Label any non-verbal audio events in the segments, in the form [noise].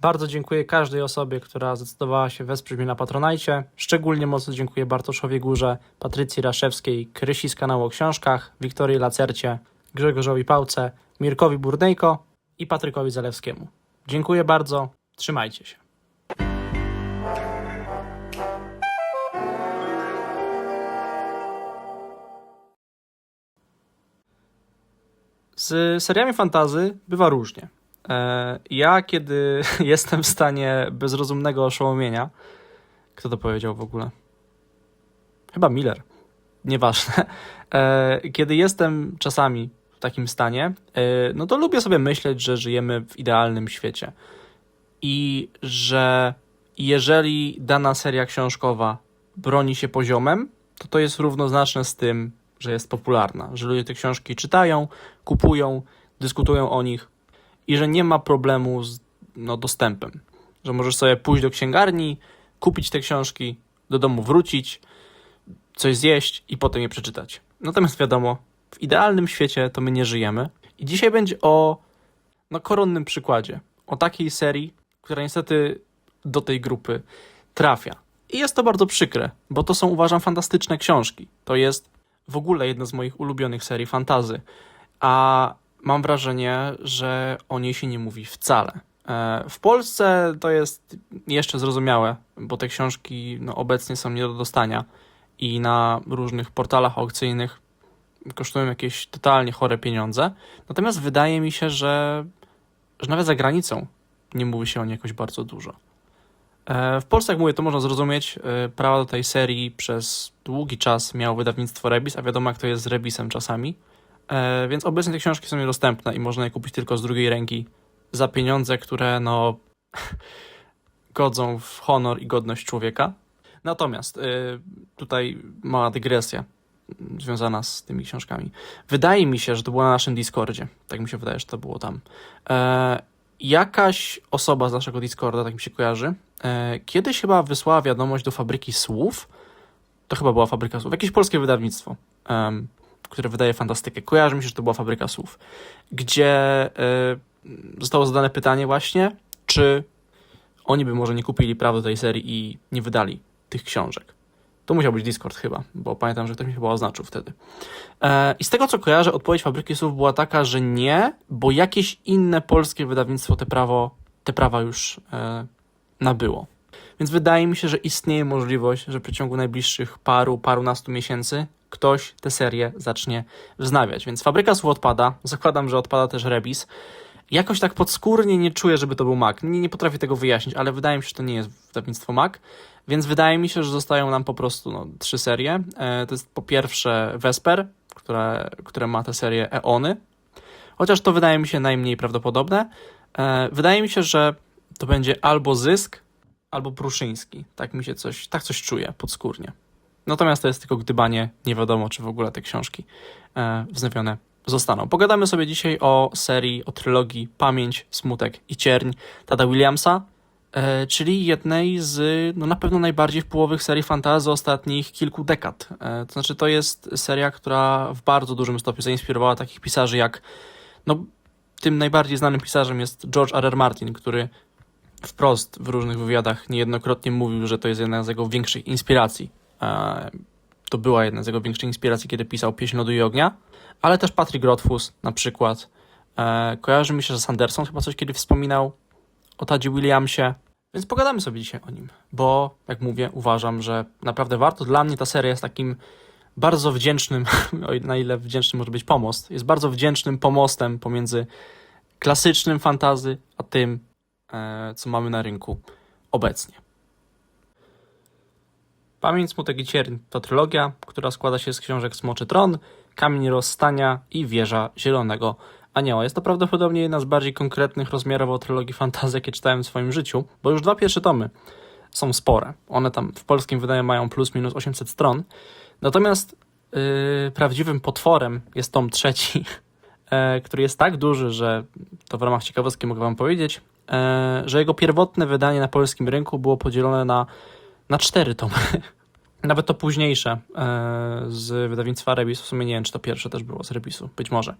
Bardzo dziękuję każdej osobie, która zdecydowała się wesprzeć mnie na Patronajcie. Szczególnie mocno dziękuję Bartoszowi Górze, Patrycji Raszewskiej, Krysi z kanału o książkach, Wiktorii Lacercie, Grzegorzowi Pałce, Mirkowi Burdejko i Patrykowi Zalewskiemu. Dziękuję bardzo, trzymajcie się. Z seriami fantazy bywa różnie. E, Ja, kiedy [laughs] jestem w stanie bezrozumnego oszołomienia, kto to powiedział w ogóle? Chyba Miller. Nieważne. E, Kiedy jestem czasami w takim stanie, e, no to lubię sobie myśleć, że żyjemy w idealnym świecie. I że jeżeli dana seria książkowa broni się poziomem, to to jest równoznaczne z tym, że jest popularna, że ludzie te książki czytają, kupują, dyskutują o nich i że nie ma problemu z no, dostępem. Że możesz sobie pójść do księgarni, kupić te książki, do domu wrócić, coś zjeść i potem je przeczytać. Natomiast wiadomo, w idealnym świecie to my nie żyjemy. I dzisiaj będzie o no, koronnym przykładzie. O takiej serii, która niestety do tej grupy trafia. I jest to bardzo przykre, bo to są uważam fantastyczne książki. To jest w ogóle jedna z moich ulubionych serii fantazy. A mam wrażenie, że o niej się nie mówi wcale. E, W Polsce to jest jeszcze zrozumiałe, bo te książki no, obecnie są nie do dostania i na różnych portalach aukcyjnych kosztują jakieś totalnie chore pieniądze. Natomiast wydaje mi się, że, że nawet za granicą nie mówi się o niej jakoś bardzo dużo. E, W Polsce, jak mówię, to można zrozumieć. e, Prawa do tej serii przez długi czas miało wydawnictwo Rebis, a wiadomo jak to jest z Rebisem czasami. E, Więc obecnie te książki są niedostępne i można je kupić tylko z drugiej ręki za pieniądze, które no [laughs] godzą w honor i godność człowieka. Natomiast y, tutaj mała dygresja związana z tymi książkami. Wydaje mi się, że to było na naszym Discordzie. Tak mi się wydaje, że to było tam. E, jakaś osoba z naszego Discorda, tak mi się kojarzy, e, kiedyś chyba wysłała wiadomość do fabryki słów. To chyba była fabryka słów. Jakieś polskie wydawnictwo, które wydaje fantastykę. Kojarzy mi się, że to była fabryka słów. Gdzie e, zostało zadane pytanie właśnie, czy oni by może nie kupili praw do tej serii i nie wydali tych książek. To musiał być Discord chyba, bo pamiętam, że ktoś mi chyba oznaczył wtedy. E, I z tego co kojarzę, odpowiedź Fabryki Słów była taka, że nie, bo jakieś inne polskie wydawnictwo te, prawo, te prawa już e, nabyło. Więc wydaje mi się, że istnieje możliwość, że w przeciągu najbliższych paru, parunastu miesięcy ktoś tę serię zacznie wznawiać. Więc Fabryka Słów odpada, zakładam, że odpada też Rebis. Jakoś tak podskórnie nie czuję, żeby to był Mac. Nie, nie potrafię tego wyjaśnić, ale wydaje mi się, że to nie jest wydawnictwo Mac. Więc wydaje mi się, że zostają nam po prostu no, trzy serie. E, to jest po pierwsze Vesper, które, ma tę serię Eony. Chociaż to wydaje mi się najmniej prawdopodobne. E, wydaje mi się, że to będzie albo Zysk, albo Pruszyński. Tak mi się coś, tak coś czuję podskórnie. Natomiast to jest tylko gdybanie. Nie wiadomo, czy w ogóle te książki e, wznowione zostaną. Pogadamy sobie dzisiaj o serii, o trylogii Pamięć, Smutek i Cierń Tada Williamsa, e, czyli jednej z no, na pewno najbardziej wpływowych serii fantasy ostatnich kilku dekad. E, to znaczy, to jest seria, która w bardzo dużym stopniu zainspirowała takich pisarzy jak. No, tym najbardziej znanym pisarzem jest George R. R. Martin, który wprost w różnych wywiadach niejednokrotnie mówił, że to jest jedna z jego większych inspiracji. E, to była jedna z jego większych inspiracji, kiedy pisał Pieśń Lodu i Ognia, ale też Patrick Rothfuss na przykład. E, kojarzy mi się, że Sanderson chyba coś kiedy wspominał o Tadzie Williamsie, więc pogadamy sobie dzisiaj o nim, bo jak mówię, uważam, że naprawdę warto. Dla mnie ta seria jest takim bardzo wdzięcznym, [laughs] na ile wdzięczny może być pomost, jest bardzo wdzięcznym pomostem pomiędzy klasycznym fantazy, a tym, e, co mamy na rynku obecnie. Pamięć, Smutek i Cierń to trylogia, która składa się z książek Smoczy Tron, Kamień Rozstania i Wieża Zielonego Anioła. Jest to prawdopodobnie jedna z bardziej konkretnych rozmiarowo trylogii fantazy, jakie czytałem w swoim życiu, bo już dwa pierwsze tomy są spore. One tam w polskim wydaniu mają plus minus 800 stron. Natomiast yy, prawdziwym potworem jest tom trzeci, [laughs] e, który jest tak duży, że to w ramach ciekawostki mogę wam powiedzieć, e, że jego pierwotne wydanie na polskim rynku było podzielone na, na cztery tomy. [laughs] Nawet to późniejsze e, z wydawnictwa Rebis, w sumie nie wiem, czy to pierwsze też było z Rebisu, być może.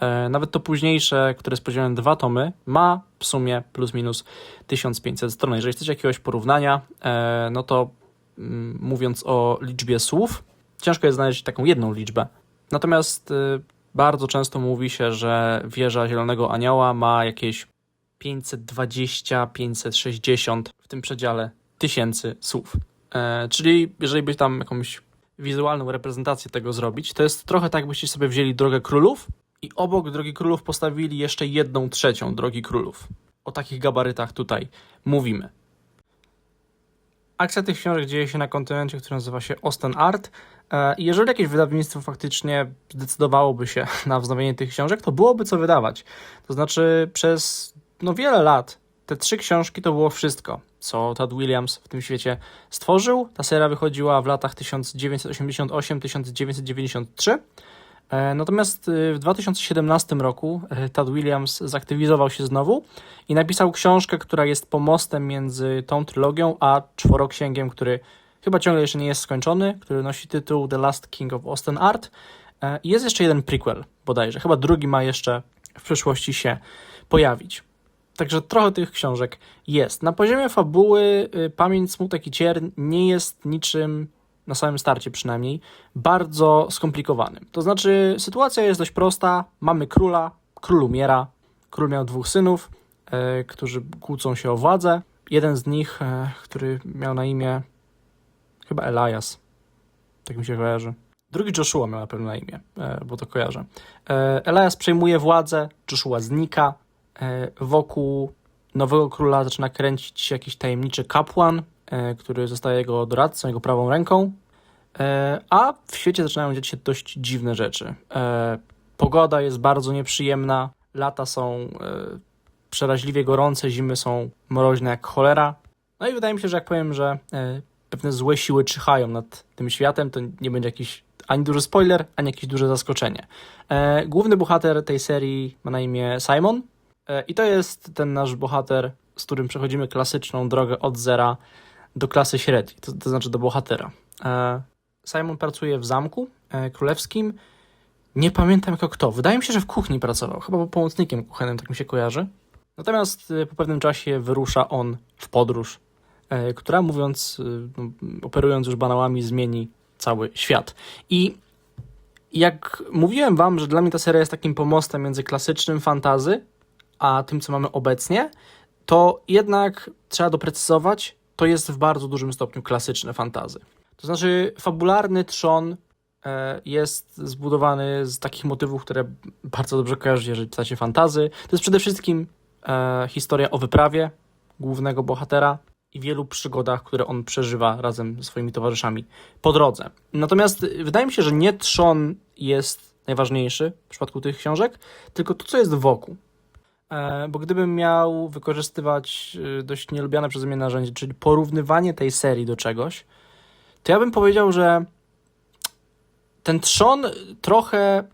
E, nawet to późniejsze, które jest podzielone dwa tomy, ma w sumie plus minus 1500 stron. Jeżeli chcecie jakiegoś porównania, e, no to mm, mówiąc o liczbie słów, ciężko jest znaleźć taką jedną liczbę. Natomiast bardzo często mówi się, że wieża Zielonego Anioła ma jakieś 520-560 w tym przedziale tysięcy słów. E, czyli jeżeli by tam jakąś wizualną reprezentację tego zrobić, to jest trochę tak, byście sobie wzięli Drogę Królów i obok Drogi Królów postawili jeszcze jedną trzecią Drogi Królów. O takich gabarytach tutaj mówimy. Akcja tych książek dzieje się na kontynencie, który nazywa się Osten Art. E, I jeżeli jakieś wydawnictwo faktycznie zdecydowałoby się [laughs] na wznowienie tych książek, to byłoby co wydawać. To znaczy, przez no, wiele lat te trzy książki to było wszystko, co Todd Williams w tym świecie stworzył. Ta seria wychodziła w latach 1988-1993. E, Natomiast y, w 2017 roku e, Todd Williams zaktywizował się znowu i napisał książkę, która jest pomostem między tą trylogią a czworoksięgiem, który chyba ciągle jeszcze nie jest skończony, który nosi tytuł The Last King of Austin Art. E, I jest jeszcze jeden prequel bodajże, chyba drugi ma jeszcze w przyszłości się pojawić. Także trochę tych książek jest. Na poziomie fabuły y, Pamięć, Smutek i Cierń nie jest niczym, na samym starcie przynajmniej, bardzo skomplikowanym. To znaczy sytuacja jest dość prosta. Mamy króla, król umiera, król miał dwóch synów, e, którzy kłócą się o władzę. Jeden z nich, e, który miał na imię chyba Elias, tak mi się kojarzy. Drugi Joshua miał na pewno na imię, e, bo to kojarzę. E, Elias przejmuje władzę, Joshua znika, wokół nowego króla zaczyna kręcić się jakiś tajemniczy kapłan, e, który zostaje jego doradcą, jego prawą ręką. E, A w świecie zaczynają dziać się dość dziwne rzeczy. E, Pogoda jest bardzo nieprzyjemna, lata są e, przeraźliwie gorące, zimy są mroźne jak cholera. No i wydaje mi się, że jak powiem, że e, pewne złe siły czyhają nad tym światem, to nie będzie jakiś ani duży spoiler, ani jakieś duże zaskoczenie. E, Główny bohater tej serii ma na imię Simon, E, I to jest ten nasz bohater, z którym przechodzimy klasyczną drogę od zera do klasy średniej, to, to znaczy do bohatera. E, Simon pracuje w zamku e, królewskim. Nie pamiętam jako kto. Wydaje mi się, że w kuchni pracował. Chyba pomocnikiem kuchennym, tak mi się kojarzy. Natomiast po pewnym czasie wyrusza on w podróż, która mówiąc, no, operując już banałami, zmieni cały świat. I jak mówiłem wam, że dla mnie ta seria jest takim pomostem między klasycznym fantazy a tym, co mamy obecnie, to jednak trzeba doprecyzować, to jest w bardzo dużym stopniu klasyczne fantazy. To znaczy, fabularny trzon e, jest zbudowany z takich motywów, które bardzo dobrze kojarzycie, jeżeli czytacie fantazy. To jest przede wszystkim e, historia o wyprawie głównego bohatera i wielu przygodach, które on przeżywa razem ze swoimi towarzyszami po drodze. Natomiast wydaje mi się, że nie trzon jest najważniejszy w przypadku tych książek, tylko to, co jest wokół. E, bo gdybym miał wykorzystywać e, dość nielubiane przeze mnie narzędzie, czyli porównywanie tej serii do czegoś, to ja bym powiedział, że ten trzon trochę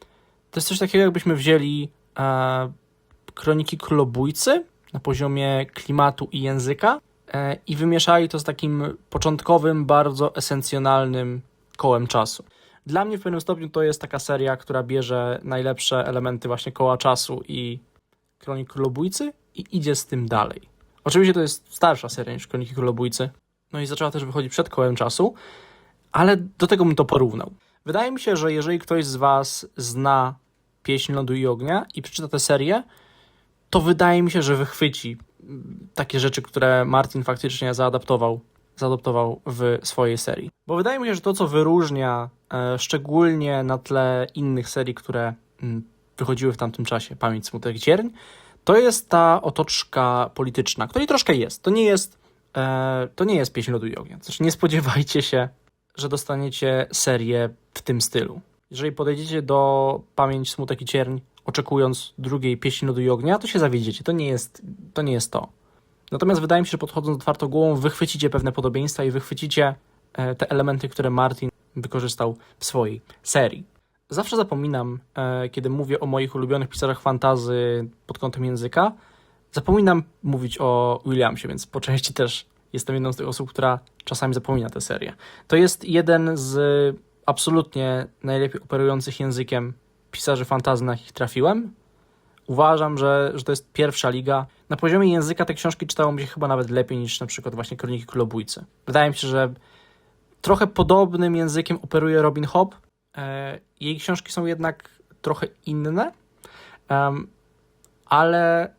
to jest coś takiego, jakbyśmy wzięli e, kroniki królobójcy na poziomie klimatu i języka e, i wymieszali to z takim początkowym, bardzo esencjonalnym kołem czasu. Dla mnie w pewnym stopniu to jest taka seria, która bierze najlepsze elementy właśnie koła czasu i Kronik Królobójcy i idzie z tym dalej. Oczywiście to jest starsza seria niż Kroniki Królobójcy, no i zaczęła też wychodzić przed kołem czasu, ale do tego bym to porównał. Wydaje mi się, że jeżeli ktoś z Was zna Pieśń Lodu i Ognia i przeczyta tę serię, to wydaje mi się, że wychwyci takie rzeczy, które Martin faktycznie zaadaptował, zaadaptował w swojej serii. Bo wydaje mi się, że to, co wyróżnia e, szczególnie na tle innych serii, które mm, wychodziły w tamtym czasie, Pamięć, Smutek, Cierń, to jest ta otoczka polityczna, której troszkę jest. To nie jest, e, to nie jest Pieśń Lodu i Ognia. Znaczy nie spodziewajcie się, że dostaniecie serię w tym stylu. Jeżeli podejdziecie do Pamięć, Smutek i Cierń, oczekując drugiej Pieśni Lodu i Ognia, to się zawiedziecie. To nie jest to. Nie jest to. Natomiast wydaje mi się, że podchodząc otwartą głową, wychwycicie pewne podobieństwa i wychwycicie e, te elementy, które Martin wykorzystał w swojej serii. Zawsze zapominam, e, kiedy mówię o moich ulubionych pisarzach fantazy pod kątem języka, zapominam mówić o Williamsie, więc po części też jestem jedną z tych osób, która czasami zapomina tę serię. To jest jeden z absolutnie najlepiej operujących językiem pisarzy fantazy, na jakich trafiłem. Uważam, że, że to jest pierwsza liga. Na poziomie języka te książki czytało mi się chyba nawet lepiej niż na przykład właśnie Kroniki Królobójcy. Wydaje mi się, że trochę podobnym językiem operuje Robin Hobb. E, jej książki są jednak trochę inne, ale,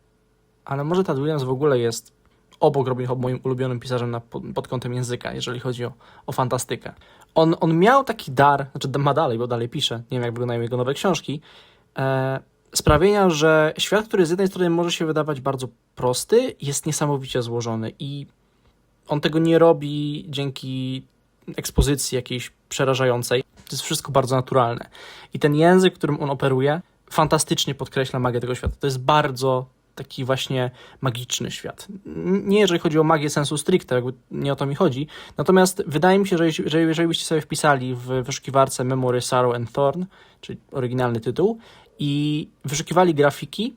ale może Tad Williams w ogóle jest obok Robin Hobb moim ulubionym pisarzem na, pod kątem języka, jeżeli chodzi o, o fantastykę. On, on miał taki dar, znaczy ma dalej, bo dalej pisze, nie wiem jak wyglądają jego nowe książki, e, sprawienia, że świat, który z jednej strony może się wydawać bardzo prosty, jest niesamowicie złożony i on tego nie robi dzięki ekspozycji jakiejś przerażającej. To jest wszystko bardzo naturalne. I ten język, którym on operuje, fantastycznie podkreśla magię tego świata. To jest bardzo taki właśnie magiczny świat. Nie jeżeli chodzi o magię sensu stricte, jakby nie o to mi chodzi. Natomiast wydaje mi się, że jeżeli byście sobie wpisali w wyszukiwarce Memory, Sorrow and Thorn, czyli oryginalny tytuł, i wyszukiwali grafiki,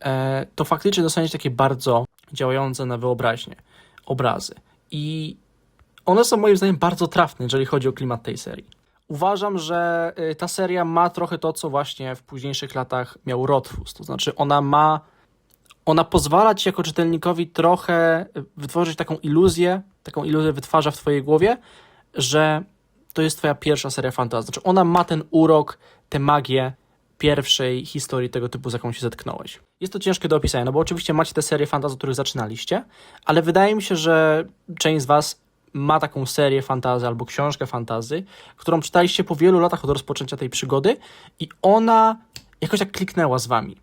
e, to faktycznie dostaniecie takie bardzo działające na wyobraźnię obrazy. I one są moim zdaniem bardzo trafne, jeżeli chodzi o klimat tej serii. Uważam, że y, ta seria ma trochę to, co właśnie w późniejszych latach miał Rothfuss. To znaczy, ona ma. Ona pozwala ci jako czytelnikowi trochę y, wytworzyć taką iluzję, taką iluzję wytwarza w twojej głowie, że to jest twoja pierwsza seria fantasy. Znaczy, ona ma ten urok, tę magię pierwszej historii tego typu, z jaką się zetknąłeś. Jest to ciężkie do opisania, no bo oczywiście macie te serie fantasy, których zaczynaliście, ale wydaje mi się, że część z was ma taką serię fantazy albo książkę fantazy, którą czytaliście po wielu latach od rozpoczęcia tej przygody i ona jakoś tak kliknęła z wami.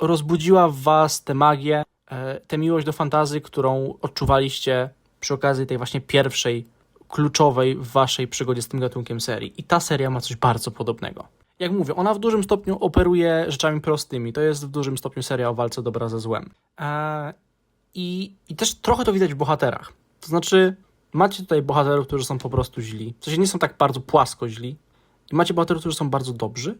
Rozbudziła w was tę magię, e, tę miłość do fantazy, którą odczuwaliście przy okazji tej właśnie pierwszej, kluczowej w waszej przygodzie z tym gatunkiem serii. I ta seria ma coś bardzo podobnego. Jak mówię, ona w dużym stopniu operuje rzeczami prostymi. To jest w dużym stopniu seria o walce dobra ze złem. E, i, I też trochę to widać w bohaterach. To znaczy, macie tutaj bohaterów, którzy są po prostu źli. W sensie nie są tak bardzo płasko źli. I macie bohaterów, którzy są bardzo dobrzy,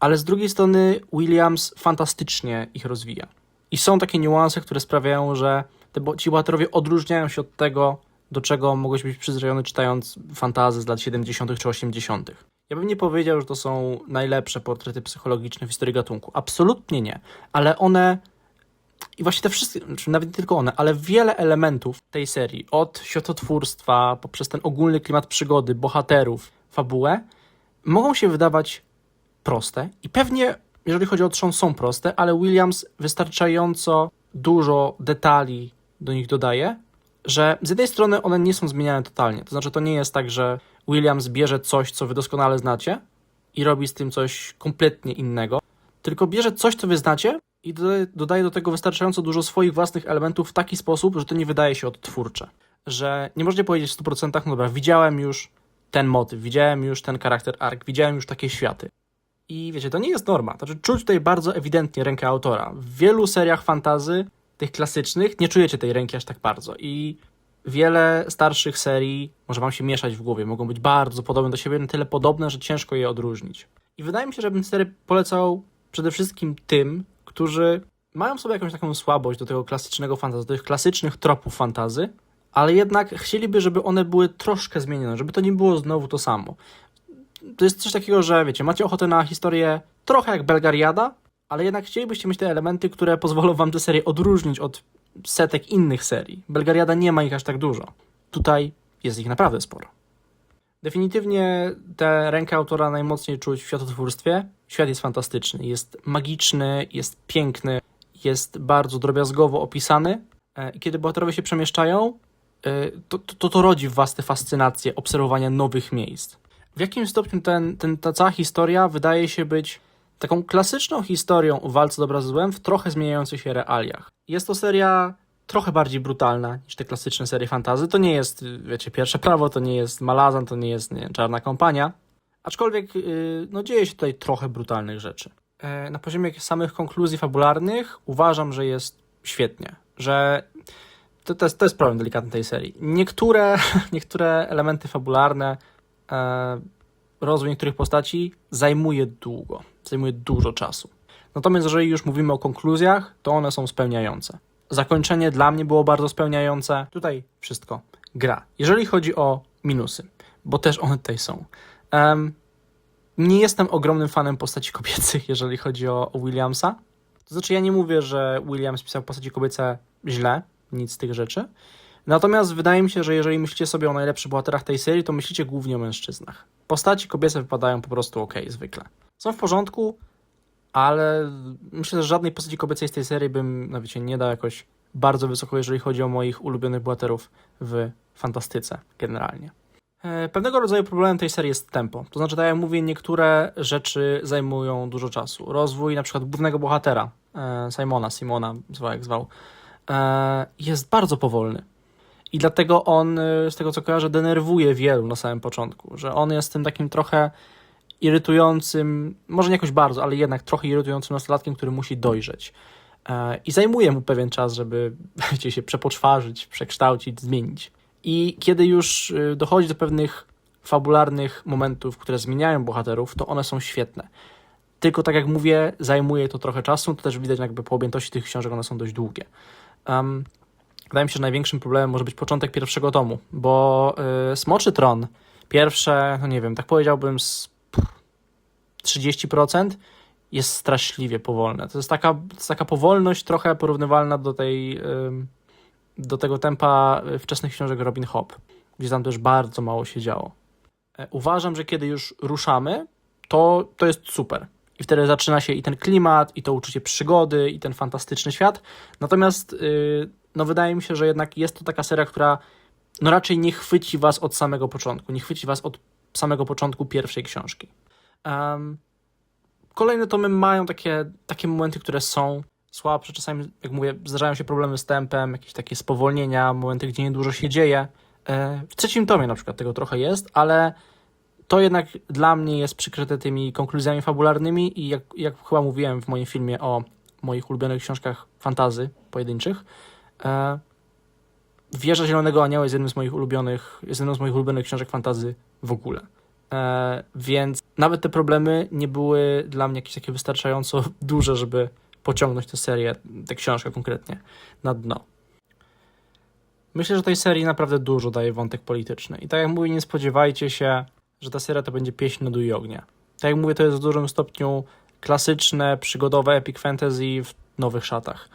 ale z drugiej strony Williams fantastycznie ich rozwija. I są takie niuanse, które sprawiają, że te, bo- ci bohaterowie odróżniają się od tego, do czego mogłeś być przyzwyczajony czytając fantazy z lat 70. czy 80. Ja bym nie powiedział, że to są najlepsze portrety psychologiczne w historii gatunku. Absolutnie nie. Ale one i właśnie te wszystkie, znaczy nawet nie tylko one, ale wiele elementów tej serii, od światotwórstwa, poprzez ten ogólny klimat przygody, bohaterów, fabułę, mogą się wydawać proste i pewnie, jeżeli chodzi o trzon, są proste, ale Williams wystarczająco dużo detali do nich dodaje, że z jednej strony one nie są zmieniane totalnie. To znaczy, to nie jest tak, że Williams bierze coś, co wy doskonale znacie i robi z tym coś kompletnie innego, tylko bierze coś, co wy znacie i dodaje, do tego wystarczająco dużo swoich własnych elementów w taki sposób, że to nie wydaje się odtwórcze. Że nie możecie powiedzieć w 100%, no dobra, widziałem już ten motyw, widziałem już ten charakter arc, widziałem już takie światy. I wiecie, to nie jest norma. Znaczy, czuć tutaj bardzo ewidentnie rękę autora. W wielu seriach fantazy, tych klasycznych, nie czujecie tej ręki aż tak bardzo. I wiele starszych serii może wam się mieszać w głowie. Mogą być bardzo podobne do siebie, na tyle podobne, że ciężko je odróżnić. I wydaje mi się, że bym serię polecał przede wszystkim tym, którzy mają w sobie jakąś taką słabość do tego klasycznego fantazy, do tych klasycznych tropów fantazy, ale jednak chcieliby, żeby one były troszkę zmienione, żeby to nie było znowu to samo. To jest coś takiego, że wiecie, macie ochotę na historię trochę jak Belgariada, ale jednak chcielibyście mieć te elementy, które pozwolą wam tę serię odróżnić od setek innych serii. Belgariada nie ma ich aż tak dużo. Tutaj jest ich naprawdę sporo. Definitywnie tę rękę autora najmocniej czuć w światotwórstwie. Świat jest fantastyczny, jest magiczny, jest piękny, jest bardzo drobiazgowo opisany. E, I kiedy bohaterowie się przemieszczają, e, to, to, to rodzi w was tę fascynację obserwowania nowych miejsc. W jakim stopniu ten, ten, ta cała historia wydaje się być taką klasyczną historią o walce dobra ze złem w trochę zmieniających się realiach. Jest to seria trochę bardziej brutalna niż te klasyczne serie fantazy. To nie jest, wiecie, Pierwsze Prawo, to nie jest Malazan, to nie jest nie, Czarna Kompania. Aczkolwiek yy, no, dzieje się tutaj trochę brutalnych rzeczy. E, na poziomie samych konkluzji fabularnych uważam, że jest świetnie. Że to, to, jest, to jest problem delikatny tej serii. Niektóre, [laughs] niektóre elementy fabularne, e, rozwój niektórych postaci zajmuje długo, zajmuje dużo czasu. Natomiast jeżeli już mówimy o konkluzjach, to one są spełniające. Zakończenie dla mnie było bardzo spełniające. Tutaj wszystko. gra. Jeżeli chodzi o minusy, bo też one tutaj są. Em, nie jestem ogromnym fanem postaci kobiecych, [laughs] jeżeli chodzi o, o Williamsa. To znaczy, ja nie mówię, że Williams pisał postaci kobiece źle, nic z tych rzeczy. Natomiast wydaje mi się, że jeżeli myślicie sobie o najlepszych bohaterach tej serii, to myślicie głównie o mężczyznach. Postaci kobiece wypadają po prostu ok, zwykle. Są w porządku, ale myślę, że żadnej postaci kobiecej z tej serii bym, no wiecie, nie dał jakoś bardzo wysoko, jeżeli chodzi o moich ulubionych bohaterów w fantastyce generalnie. E, Pewnego rodzaju problemem tej serii jest tempo. To znaczy, tak jak mówię, niektóre rzeczy zajmują dużo czasu. Rozwój na przykład głównego bohatera, e, Simona, Simona, jak zwał, e, jest bardzo powolny. I dlatego on, z tego co kojarzę, denerwuje wielu na samym początku, że on jest tym takim trochę irytującym, może nie jakoś bardzo, ale jednak trochę irytującym nastolatkiem, który musi dojrzeć. E, I zajmuje mu pewien czas, żeby [laughs] wiecie, się przepoczwarzyć, przekształcić, zmienić. I kiedy już y, dochodzi do pewnych fabularnych momentów, które zmieniają bohaterów, to one są świetne. Tylko tak jak mówię, zajmuje to trochę czasu, to też widać jakby po objętości tych książek, one są dość długie. Um, wydaje mi się, że największym problemem może być początek pierwszego tomu, bo y, Smoczy Tron, pierwsze, no nie wiem, tak powiedziałbym z 30% jest straszliwie powolne. To jest taka, to jest taka powolność trochę porównywalna do tej... do tego tempa y, wczesnych książek Robin Hobb, gdzie tam też bardzo mało się działo. E, Uważam, że kiedy już ruszamy, to, to jest super. I wtedy zaczyna się i ten klimat, i to uczucie przygody, i ten fantastyczny świat. Natomiast yy, no wydaje mi się, że jednak jest to taka seria, która no raczej nie chwyci was od samego początku, nie chwyci was od samego początku pierwszej książki. Em, kolejne tomy mają takie, takie momenty, które są słabsze. Czasami, jak mówię, zdarzają się problemy z tempem, jakieś takie spowolnienia, momenty, gdzie niedużo się dzieje. E, W trzecim tomie na przykład tego trochę jest, ale to jednak dla mnie jest przykryte tymi konkluzjami fabularnymi i jak, jak chyba mówiłem w moim filmie o moich ulubionych książkach fantazy pojedynczych, e, Wieża Zielonego Anioła jest jednym z moich ulubionych, jest jedną z moich ulubionych książek fantazy w ogóle. E, więc nawet te problemy nie były dla mnie jakieś takie wystarczająco [laughs] duże, żeby pociągnąć tę serię, tę książkę konkretnie, na dno. Myślę, że tej serii naprawdę dużo daje wątek polityczny. I tak jak mówię, nie spodziewajcie się, że ta seria to będzie pieśń lodu i ognia. Tak jak mówię, to jest w dużym stopniu klasyczne, przygodowe epic fantasy w nowych szatach.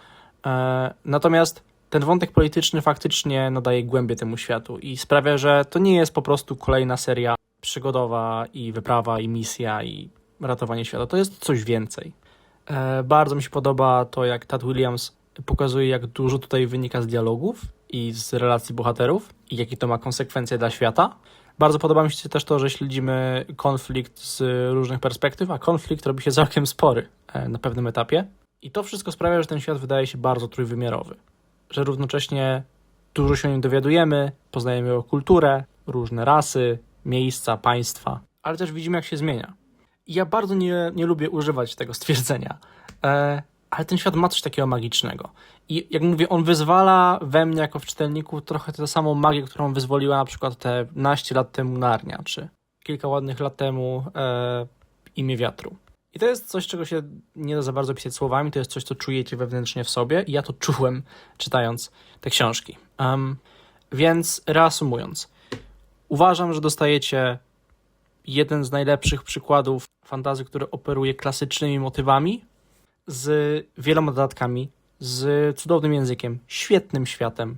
E, natomiast ten wątek polityczny faktycznie nadaje głębię temu światu i sprawia, że to nie jest po prostu kolejna seria przygodowa i wyprawa i misja i ratowanie świata. To jest coś więcej. E, bardzo mi się podoba to, jak Tad Williams pokazuje, jak dużo tutaj wynika z dialogów i z relacji bohaterów i jakie to ma konsekwencje dla świata. Bardzo podoba mi się też to, że śledzimy konflikt z różnych perspektyw, a konflikt robi się całkiem spory e, na pewnym etapie. I to wszystko sprawia, że ten świat wydaje się bardzo trójwymiarowy. Że równocześnie dużo się o nim dowiadujemy, poznajemy jego kulturę, różne rasy, miejsca, państwa, ale też widzimy, jak się zmienia. I ja bardzo nie, nie lubię używać tego stwierdzenia, e, ale ten świat ma coś takiego magicznego. I jak mówię, on wyzwala we mnie jako w czytelniku trochę tę samą magię, którą wyzwoliła na przykład te naście lat temu Narnia, czy kilka ładnych lat temu e, Imię Wiatru. I to jest coś, czego się nie da za bardzo pisać słowami, to jest coś, co czujecie wewnętrznie w sobie i ja to czułem czytając te książki. Em, więc reasumując, uważam, że dostajecie jeden z najlepszych przykładów fantazy, który operuje klasycznymi motywami, z wieloma dodatkami, z cudownym językiem, świetnym światem,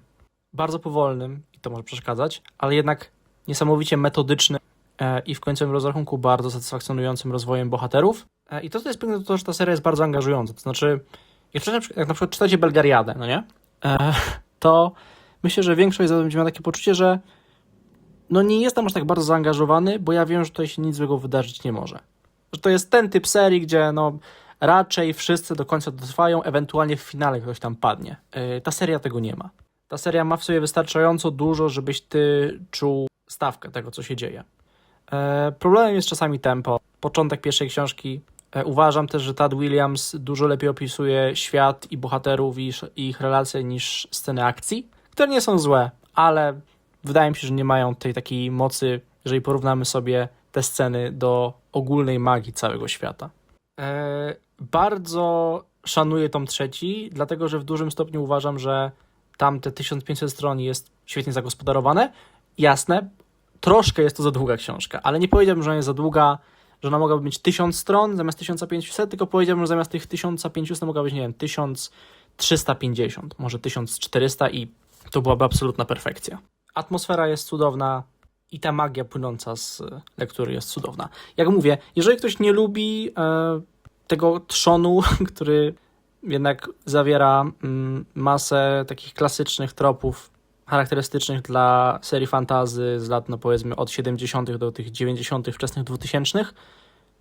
bardzo powolnym, i to może przeszkadzać, ale jednak niesamowicie metodycznym e, i w końcowym rozrachunku bardzo satysfakcjonującym rozwojem bohaterów. E, I to, co jest piękne, to to, że ta seria jest bardzo angażująca. To znaczy, jak, na przykład czytacie Belgariadę, no nie? E, to myślę, że większość z was będzie miała takie poczucie, że no nie jestem aż tak bardzo zaangażowany, bo ja wiem, że tutaj się nic złego wydarzyć nie może. Że to jest ten typ serii, gdzie no raczej wszyscy do końca dotrwają, ewentualnie w finale ktoś tam padnie. Yy, ta seria tego nie ma. Ta seria ma w sobie wystarczająco dużo, żebyś ty czuł stawkę tego, co się dzieje. E, Problemem jest czasami tempo. Początek pierwszej książki. E, Uważam też, że Tad Williams dużo lepiej opisuje świat i bohaterów i ich relacje niż sceny akcji, które nie są złe, ale wydaje mi się, że nie mają tej takiej mocy, jeżeli porównamy sobie te sceny do ogólnej magii całego świata. E, bardzo szanuję tom trzeci, dlatego że w dużym stopniu uważam, że tamte 1500 stron jest świetnie zagospodarowane. Jasne, troszkę jest to za długa książka, ale nie powiedziałbym, że ona jest za długa, że ona mogłaby mieć 1000 stron zamiast 1500, tylko powiedziałbym, że zamiast tych 1500 mogła być, nie wiem, 1350, może 1400 i to byłaby absolutna perfekcja. Atmosfera jest cudowna i ta magia płynąca z lektury jest cudowna. Jak mówię, jeżeli ktoś nie lubi e, tego trzonu, [laughs] który jednak zawiera mm, masę takich klasycznych tropów charakterystycznych dla serii fantazy z lat, no powiedzmy, od 70. do tych 90., wczesnych 2000.,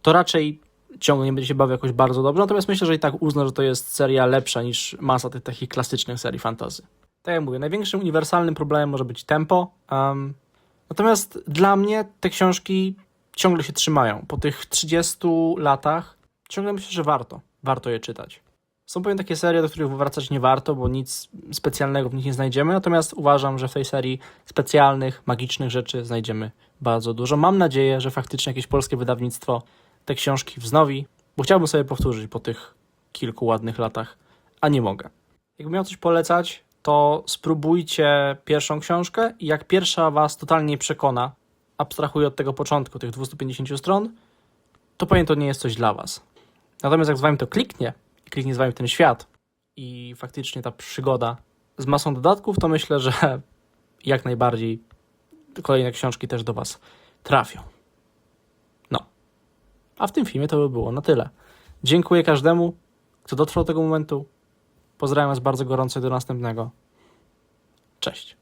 to raczej ciągle nie będzie się bawił jakoś bardzo dobrze. Natomiast myślę, że i tak uzna, że to jest seria lepsza niż masa tych takich klasycznych serii fantazy. Tak jak mówię, największym uniwersalnym problemem może być tempo. em, natomiast dla mnie te książki ciągle się trzymają. Po tych 30 latach ciągle myślę, że warto. Warto je czytać. Są pewnie takie serie, do których wracać nie warto, bo nic specjalnego w nich nie znajdziemy, natomiast uważam, że w tej serii specjalnych, magicznych rzeczy znajdziemy bardzo dużo. Mam nadzieję, że faktycznie jakieś polskie wydawnictwo te książki wznowi, bo chciałbym sobie powtórzyć po tych kilku ładnych latach, a nie mogę. Jakbym miał coś polecać, to spróbujcie pierwszą książkę i jak pierwsza was totalnie nie przekona, abstrahuję od tego początku, tych 250 stron, to pewnie to nie jest coś dla was. Natomiast jak z wami to kliknie, kliknie z wami w ten świat i faktycznie ta przygoda z masą dodatków, to myślę, że [laughs] jak najbardziej kolejne książki też do was trafią. No. A w tym filmie to by było na tyle. Dziękuję każdemu, kto dotrwał do tego momentu. Pozdrawiam was bardzo gorąco i do następnego. Cześć.